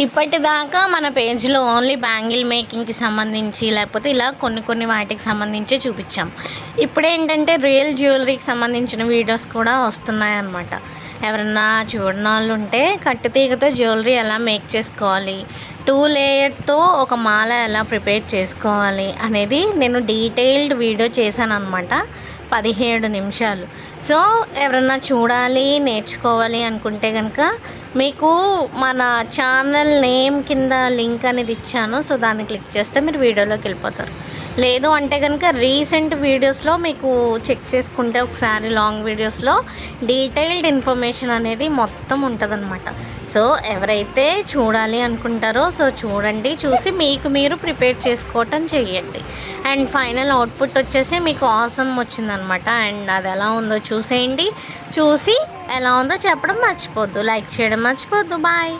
ఇప్పటిదాకా మన పేజ్లో ఓన్లీ బ్యాంగిల్ మేకింగ్కి సంబంధించి లేకపోతే ఇలా కొన్ని కొన్ని వాటికి సంబంధించి చూపించాం. ఇప్పుడేంటంటే రియల్ జ్యువెలరీకి సంబంధించిన వీడియోస్ కూడా వస్తున్నాయి అన్నమాట ఎవరన్నా చూడనాళ్ళు ఉంటే కట్టుతీగతో జ్యువెలరీ ఎలా మేక్ చేసుకోవాలి? టూ లేయర్తో ఒక మాల ఎలా ప్రిపేర్ చేసుకోవాలి అనేది నేను డీటెయిల్డ్ వీడియో చేశాను అనమాట పదిహేడు నిమిషాలు. సో ఎవరన్నా చూడాలి నేర్చుకోవాలి అనుకుంటే కనుక మీకు మన ఛానల్ నేమ్ కింద లింక్ అనేది ఇచ్చాను. సో దాన్ని క్లిక్ చేస్తే మీరు వీడియోలోకి వెళ్ళిపోతారు. లేదు అంటే కనుక రీసెంట్ వీడియోస్లో మీకు చెక్ చేసుకుంటే ఒకసారి లాంగ్ వీడియోస్లో డీటెయిల్డ్ ఇన్ఫర్మేషన్ అనేది మొత్తం ఉంటుందన్నమాట. సో ఎవరైతే చూడాలి అనుకుంటారో సో చూడండి చూసి మీకు మీరు ప్రిపేర్ చేసుకోవటం చెయ్యండి. అండ్ ఫైనల్ అవుట్పుట్ వచ్చేసి మీకు ఆసమ్ వచ్చిందనమాట అండ్ అది ఎలా ఉందో చూసేయండి. చూసి ఎలా ఉందో చెప్పడం మర్చిపోద్దు. లైక్ చేయడం మర్చిపోద్దు. బాయ్.